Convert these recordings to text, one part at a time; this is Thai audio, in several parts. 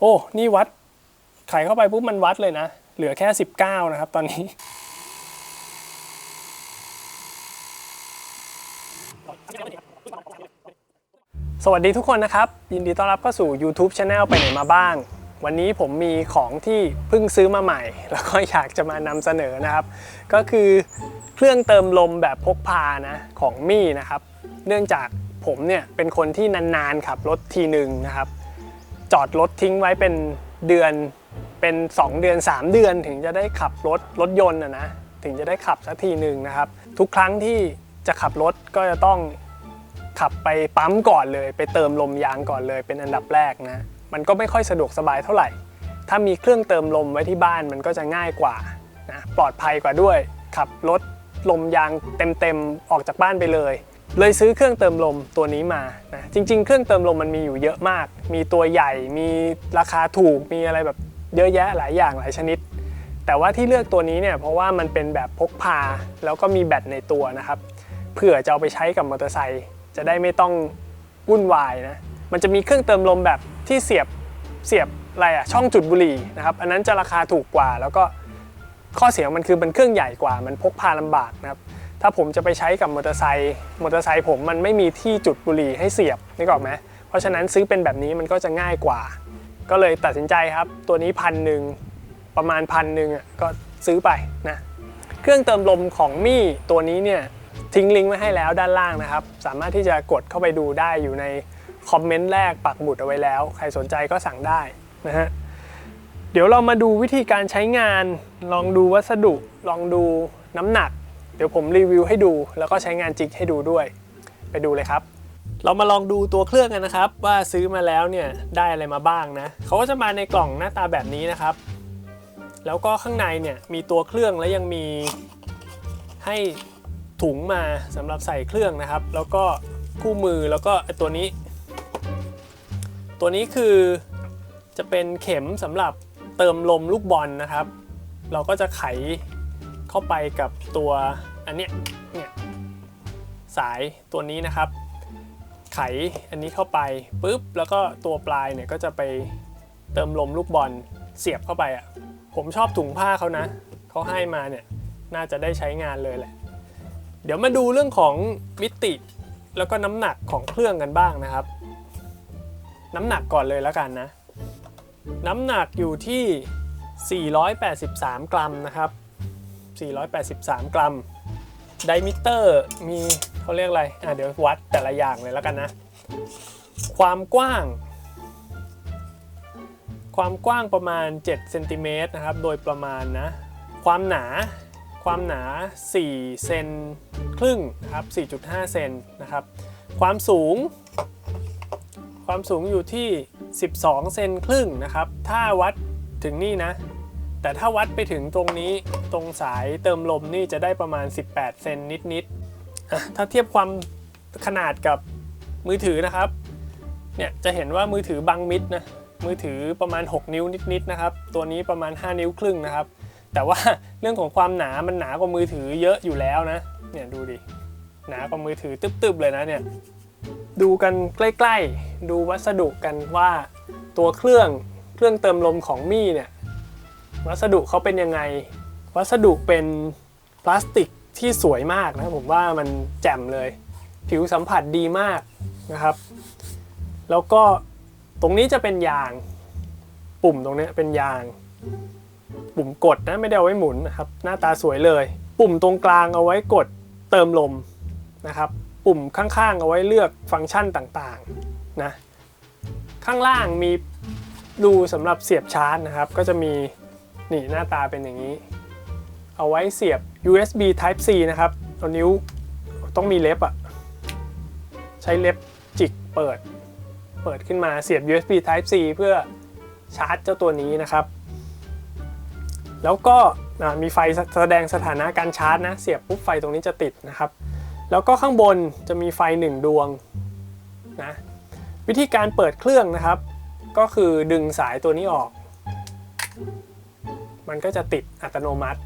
โอ้นี่วัดไขเข้าไปปุ๊บมันวัดเลยนะ เหลือแค่ 19 นะครับ ตอนนี้สวัสดีทุกคนนะครับ ยินดีต้อนรับเข้าสู่ YouTube Channel ไปไหนมาบ้าง วันนี้ผมมีของที่เพิ่งซื้อมาใหม่ แล้วก็อยากจะมานำเสนอนะครับ ก็คือเครื่องเติมลมแบบพกพานะของมี่นะครับ เนื่องจากผมเนี่ยเป็นคนที่นานๆขับรถทีหนึ่งนะครับ จอดรถทิ้งไว้เป็นเดือนเป็น 2 เดือน 3 เดือนถึงจะได้ขับรถรถยนต์นะนะถึงจะได้ขับสักทีหนึ่งนะครับ ทุกครั้งที่จะขับรถก็จะต้องขับไปปั๊มก่อนเลย ไปเติมลมยางก่อนเลย เป็นอันดับแรกนะมันก็ไม่ค่อยสะดวกสบายเท่าไหร่ ถ้ามีเครื่องเติมลมไว้ที่บ้านมันก็จะง่ายกว่านะปลอดภัยกว่าด้วย ขับรถลมยางเต็มๆออกจากบ้านไปเลย เลยซื้อเครื่องเติมลมตัวนี้มานะจริง ๆ เครื่องเติมลมมันมีอยู่เยอะมาก มีตัวใหญ่ มีราคาถูก มีอะไรแบบเยอะแยะหลายอย่างหลายชนิด แต่ว่าที่เลือกตัวนี้เนี่ยเพราะว่ามันเป็นแบบพกพาแล้วก็มีแบตในตัวนะครับเผื่อจะเอาไปใช้กับมอเตอร์ไซค์จะได้ไม่ต้องวุ่นวายนะมันจะมีเครื่องเติมลมแบบที่เสียบเสียบอะไรอะช่องจุดบุหรี่นะครับอันนั้นจะราคาถูกกว่าแล้วก็ข้อเสียของมันคือมันเครื่องใหญ่กว่า มันพกพาลำบากนะครับ ถ้าผมจะไปใช้กับมอเตอร์ไซค์มอเตอร์ไซค์ผมมันไม่มีที่จุดบุหรี่ให้เสียบนึกออกไหมเพราะฉะนั้นซื้อเป็นแบบนี้มันก็จะง่ายกว่า ก็เลยตัดสินใจครับ ตัวนี้พันหนึ่งประมาณพันหนึ่งอะก็ซื้อไปนะเครื่องเติมลมของมี่ตัวนี้เนี่ยทิ้งลิงก์ไว้ให้แล้วด้านล่างนะครับ สามารถที่จะกดเข้าไปดูได้อยู่ในคอมเมนต์แรกปักหมุดเอาไว้แล้ว ใครสนใจก็สั่งได้นะฮะเดี๋ยวเรามาดูวิธีการใช้งาน ลองดูวัสดุ ลองดูน้ำหนัก เดี๋ยวผมรีวิวให้ดูแล้วก็ใช้งานจริงให้ดูด้วย ไปดูเลยครับ เรามาลองดูตัวเครื่องกันนะครับ ว่าซื้อมาแล้วเนี่ยได้อะไรมาบ้างนะเขาก็จะมาในกล่องหน้าตาแบบนี้นะครับ แล้วก็ข้างในเนี่ยมีตัวเครื่องและยังมีให้ถุงมาสำหรับใส่เครื่องนะครับ แล้วก็คู่มือแล้วก็ตัวนี้ ตัวนี้คือจะเป็นเข็มสำหรับเติมลมลูกบอลนะครับ เราก็จะไข เข้าไปกับตัวอันเนี้ยเนี่ยสายตัวนี้นะครับ ไขอันนี้เข้าไปปุ๊บแล้วก็ตัวปลายเนี่ยก็จะไปเติมลมลูกบอลเสียบเข้าไปอะผมชอบถุงผ้าเขานะเขาให้มาเนี่ยน่าจะได้ใช้งานเลยแหละ เดี๋ยวมาดูเรื่องของมิติแล้วก็น้ำหนักของเครื่องกันบ้างนะครับ น้ำหนักก่อนเลยแล้วกันนะ น้ำหนักอยู่ที่ 483 กรัมนะครับ 483 กรัม ไดมิเตอร์มีเขาเรียกอะไร อะเดี๋ยววัดแต่ละอย่างเลยแล้วกันนะ ความกว้าง ความกว้างประมาณ7เซนติเมตรนะครับ โดยประมาณนะ ความหนา ความหนา 4 เซนครึ่งนะครับ 4.5 เซนนะครับ ความสูง ความสูงอยู่ที่ 12 เซนครึ่งนะครับ ถ้าวัดถึงนี่นะ แต่ถ้าวัดไปถึงตรงนี้ตรงสายเติมลมนี่จะได้ประมาณ 18 เซนนิดๆถ้าเทียบความขนาดกับมือถือนะครับ เนี่ยจะเห็นว่ามือถือบังมิดนะมือถือประมาณ 6 นิ้วนิดๆนะครับ ตัวนี้ประมาณ 5 นิ้วครึ่งนะครับ แต่ว่าเรื่องของความหนามันหนากว่ามือถือเยอะอยู่แล้วนะ เนี่ยดูดิ หนากว่ามือถือตึบๆเลยนะเนี่ย ดูกันใกล้ๆ ดูวัสดุกันว่าตัวเครื่องเครื่องเติมลมของมี่เนี่ย วัสดุเขาเป็นยังไง วัสดุเป็นพลาสติกที่สวยมากนะผมว่ามันแจ่มเลย ผิวสัมผัสดีมากนะครับ แล้วก็ตรงนี้จะเป็นยาง ปุ่มตรงนี้เป็นยาง ปุ่มกดนะไม่ได้เอาไว้หมุนนะครับ หน้าตาสวยเลย ปุ่มตรงกลางเอาไว้กดเติมลมนะครับ ปุ่มข้างๆเอาไว้เลือกฟังก์ชันต่างๆนะข้างล่างมีรูสำหรับเสียบชาร์จนะครับ ก็จะมี นี่หน้าตาเป็นอย่างนี้ เอาไว้เสียบ USB Type C นะครับเอานิ้วต้องมีเล็บอะใช้เล็บจิกเปิด เปิดขึ้นมาเสียบ USB Type C เพื่อชาร์จเจ้าตัวนี้นะครับ แล้วก็มีไฟแสดงสถานะการชาร์จนะ เสียบปุ๊บไฟตรงนี้จะติดนะครับ แล้วก็ข้างบนจะมีไฟ 1 ดวงนะวิธีการเปิดเครื่องนะครับ ก็คือดึงสายตัวนี้ออก มันก็จะติดอัตโนมัติ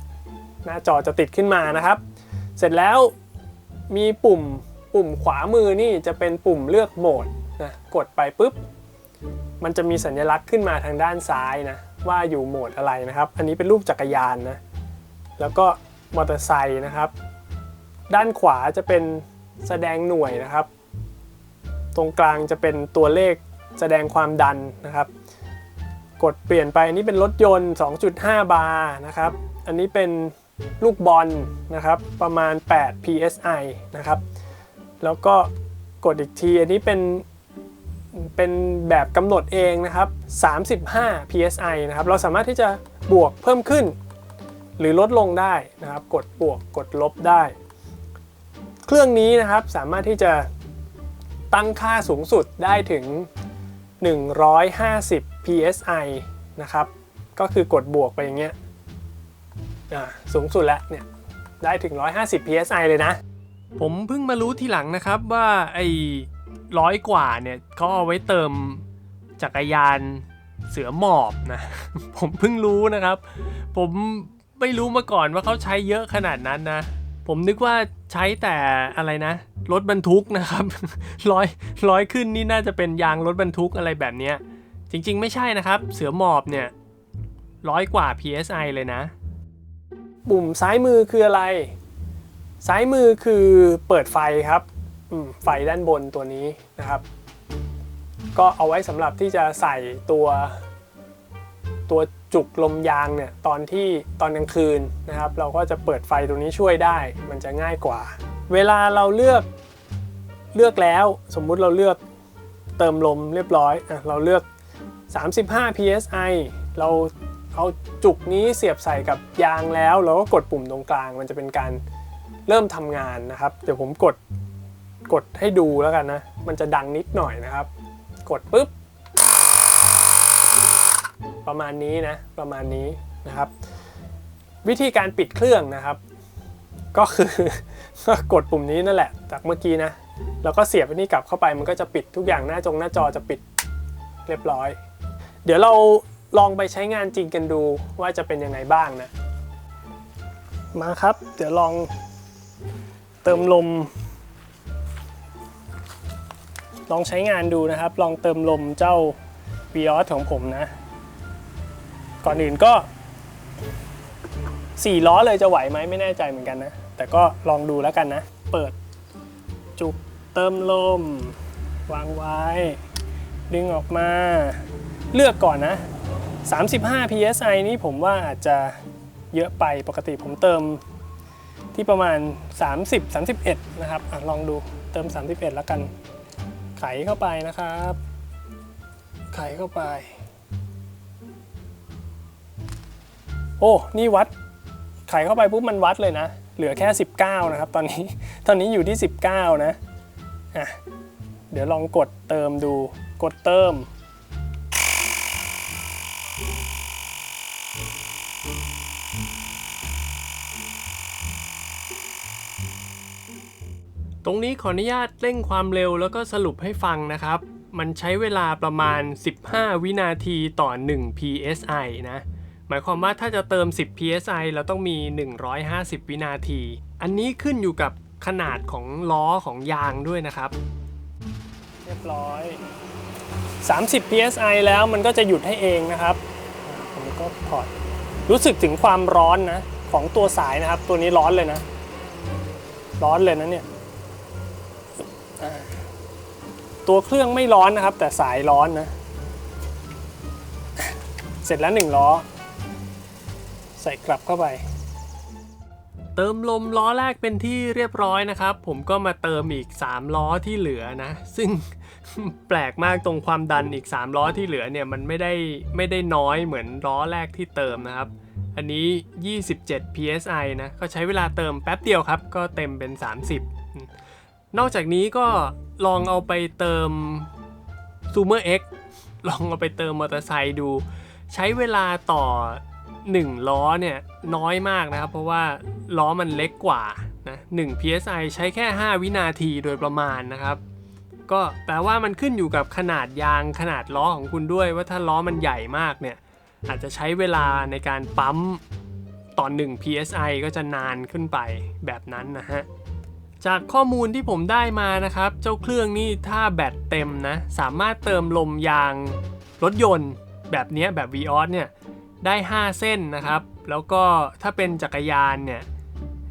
หน้าจอจะติดขึ้นมานะครับ เสร็จแล้วมีปุ่มปุ่มขวามือนี่จะเป็นปุ่มเลือกโหมดนะกดไปปุ๊บ มันจะมีสัญลักษณ์ขึ้นมาทางด้านซ้ายนะว่าอยู่โหมดอะไรนะครับ อันนี้เป็นรูปจักรยานนะแล้วก็มอเตอร์ไซค์นะครับ ด้านขวาจะเป็นแสดงหน่วยนะครับ ตรงกลางจะเป็นตัวเลขแสดงความดันนะครับ กดเปลี่ยนไปอันนี้เป็นรถยนต์ 2.5 บาร์นะครับ อันนี้เป็นลูกบอลนะครับประมาณ 8 psi นะครับ แล้วก็กดอีกทีอันนี้เป็นเป็นแบบกำหนดเองนะครับ 35 psi นะครับ เราสามารถที่จะบวกเพิ่มขึ้น หรือลดลงได้นะครับ กดบวกกดลบได้ เครื่องนี้นะครับสามารถที่จะตั้งค่าสูงสุดได้ถึง 150 psi นะครับ ก็คือกดบวกไปอย่างเงี้ยอ่าสูงสุดแล้วเนี่ยได้ถึง 150 psi เลยนะ ผมเพิ่งมารู้ทีหลังนะครับว่าไอ้ร้อยกว่าเนี่ยเขาเอาไว้เติมจักรยานเสือหมอบนะ ผมเพิ่งรู้นะครับ ผมไม่รู้มาก่อนว่าเขาใช้เยอะขนาดนั้นนะ ผมนึกว่าใช้แต่อะไรนะ รถบรรทุกนะครับร้อยร้อยขึ้นนี่น่าจะเป็นยางรถบรรทุกอะไรแบบเนี้ย จริงๆ ไม่ใช่นะครับ เสือหมอบเนี่ยร้อยกว่า psi เลยนะ ปุ่มซ้ายมือคืออะไร ซ้ายมือคือเปิดไฟครับไฟด้านบนตัวนี้นะครับ ก็เอาไว้สำหรับที่จะใส่ตัว ตัวจุกลมยางเนี่ยตอนที่ตอนกลางคืนนะครับ เราก็จะเปิดไฟตรงนี้ช่วยได้ มันจะง่ายกว่า เวลาเราเลือกเลือกแล้ว สมมุติเราเลือกเติมลมเรียบร้อย เราเลือก 35 psi เราเอาจุกนี้เสียบใส่กับยางแล้วเราก็กดปุ่มตรงกลาง มันจะเป็นการเริ่มทำงานนะครับ เดี๋ยวผมกดกดให้ดูแล้วกันนะ มันจะดังนิดหน่อยนะครับ กดปุ๊บ ประมาณนี้นะ ประมาณนี้นะครับ วิธีการปิดเครื่องนะครับ ก็คือก็กดปุ่มนี้นั่นแหละ จากเมื่อกี้นะ แล้วก็เสียบอันนี้กลับเข้าไป มันก็จะปิดทุกอย่างหน้าจงหน้าจอจะปิดเรียบร้อย เดี๋ยวเราลองไปใช้งานจริงกันดูว่าจะเป็นยังไงบ้างนะ มาครับ เดี๋ยวลองเติมลม ลองใช้งานดูนะครับ ลองเติมลมเจ้า v ีออสของผมนะ ก่อนอื่นก็ 4 ล้อเลยจะไหวไหมไม่แน่ใจเหมือนกันนะ แต่ก็ลองดูแล้วกันนะ เปิดจุกเติมลม วางไว้ ดึงออกมา เลือกก่อนนะ 35 psi นี่ผมว่าอาจจะเยอะไปปกติผมเติมที่ประมาณ 30 31 นะครับอะลองดูเติม 31 แล้วกัน ไขเข้าไปนะครับ ไขเข้าไป โอ้ นี่วัด ไขเข้าไปปุ๊บมันวัดเลยนะ เหลือแค่ 19 นะครับ ตอนนี้ ตอนนี้อยู่ที่ 19 นะ อะ เดี๋ยวลองกดเติมดู กดเติม ตรงนี้ขออนุญาตเร่งความเร็วแล้วก็สรุปให้ฟังนะครับ มันใช้เวลาประมาณ 15 วินาทีต่อ 1 psi นะ หมายความว่าถ้าจะเติม 10 psi เราต้องมี 150 วินาที อันนี้ขึ้นอยู่กับขนาดของล้อของยางด้วยนะครับ เรียบร้อย 30 psi แล้วมันก็จะหยุดให้เองนะครับ ผมก็ถอด รู้สึกถึงความร้อนนะ ของตัวสายนะครับ ตัวนี้ร้อนเลยนะ ร้อนเลยนะเนี่ย ตัวเครื่องไม่ร้อนนะครับ แต่สายร้อนนะ เสร็จแล้วหนึ่งล้อ ใส่กลับเข้าไป เติมลมล้อแรกเป็นที่เรียบร้อยนะครับ ผมก็มาเติมอีก 3 ล้อที่เหลือนะ ซึ่ง แปลกมากตรงความดันอีก 3 ล้อที่เหลือเนี่ย มันไม่ได้ไม่ได้น้อยเหมือนล้อแรกที่เติมนะครับ อันนี้ 27 psi นะ ก็ใช้เวลาเติมแป๊บเดียวครับ ก็เต็มเป็น 30 นอกจากนี้ก็ลองเอาไปเติม Zoomer X ลองเอาไปเติมมอเตอร์ไซค์ดู ใช้เวลาต่อ 1 ล้อเนี่ย น้อยมากนะครับ เพราะว่าล้อมันเล็กกว่านะ 1 psi ใช้แค่ 5 วินาทีโดยประมาณนะครับ ก็แปลว่ามันขึ้นอยู่กับขนาดยางขนาดล้อของคุณด้วย ว่าถ้าล้อมันใหญ่มากเนี่ยอาจจะใช้เวลาในการปั๊มต่อ1 psi ก็จะนานขึ้นไปแบบนั้นนะฮะจากข้อมูลที่ผมได้มานะครับ เจ้าเครื่องนี่ถ้าแบตเต็มนะ สามารถเติมลมยางรถยนต์ แบบนี้แบบ v ีออเนี่ยได้ 5 เส้นนะครับ แล้วก็ถ้าเป็นจักรยานเนี่ย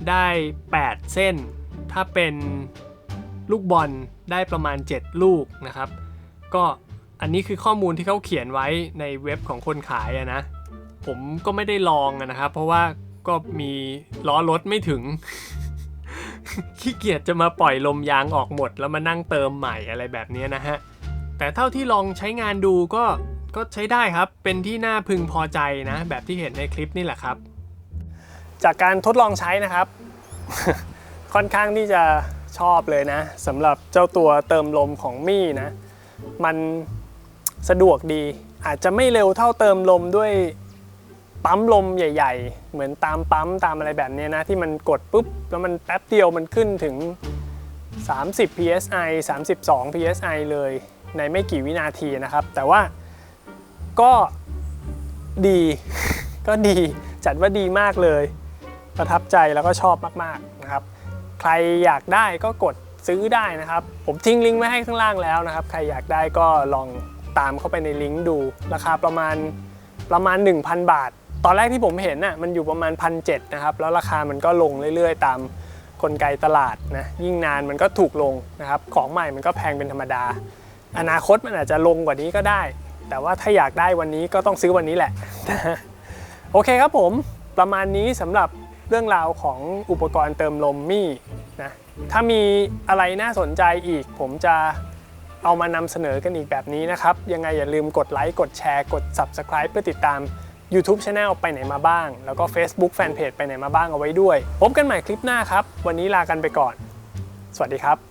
ได้ 8 เส้น ถ้าเป็น ลูกบอลได้ประมาณ 7 ลูกนะครับ ก็อันนี้คือข้อมูลที่เขาเขียนไว้ในเว็บของคนขายอะนะ ผมก็ไม่ได้ลองอะนะครับ เพราะว่าก็มีล้อรถไม่ถึง ขี้เกียจจะมาปล่อยลมยางออกหมด แล้วมานั่งเติมใหม่อะไรแบบนี้นะฮะ แต่เท่าที่ลองใช้งานดูก็ก็ใช้ได้ครับ เป็นที่น่าพึงพอใจนะ แบบที่เห็นในคลิปนี่แหละครับ จากการทดลองใช้นะครับ ค่อนข้างที่จะ ชอบเลยนะสำหรับเจ้าตัวเติมลมของมี่นะ มันสะดวกดีอาจจะไม่เร็วเท่าเติมลมด้วยปั๊มลมใหญ่ ๆ เหมือนตามปั๊มตามอะไรแบบนี้นะ ที่มันกดปุ๊บ แล้วมันแป๊บเดียวมันขึ้นถึง 30 psi 32 psi เลยในไม่กี่วินาทีนะครับ แต่ว่าก็ดีก็ดีจัดว่าดีมากเลย ประทับใจแล้วก็ชอบมาก ๆ นะครับ ใครอยากได้ก็กดซื้อได้นะครับ ผมทิ้งลิงก์ไว้ให้ข้างล่างแล้วนะครับ ใครอยากได้ก็ลองตามเข้าไปในลิงก์ดู ราคาประมาณประมาณ 1,000 บาท ตอนแรกที่ผมเห็นน่ะมันอยู่ประมาณ 1,700นะครับ แล้วราคามันก็ลงเรื่อยๆ ตามกลไกตลาดนะ ยิ่งนานมันก็ถูกลงนะครับ ของใหม่มันก็แพงเป็นธรรมดา อนาคตมันอาจจะลงกว่านี้ก็ได้ แต่ว่าถ้าอยากได้วันนี้ก็ต้องซื้อวันนี้แหละ โอเคครับผม ประมาณนี้สำหรับ เรื่องราวของอุปกรณ์เติมลมมี่นะถ้ามีอะไรน่าสนใจอีก ผมจะเอามานำเสนอกันอีกแบบนี้นะครับ ยังไงอย่าลืมกดไลค์กดแชร์กด Subscribe เพื่อติดตาม YouTube Channel ไปไหนมาบ้าง แล้วก็ Facebook Fanpage ไปไหนมาบ้างเอาไว้ด้วย พบกันใหม่คลิปหน้าครับ วันนี้ลากันไปก่อน สวัสดีครับ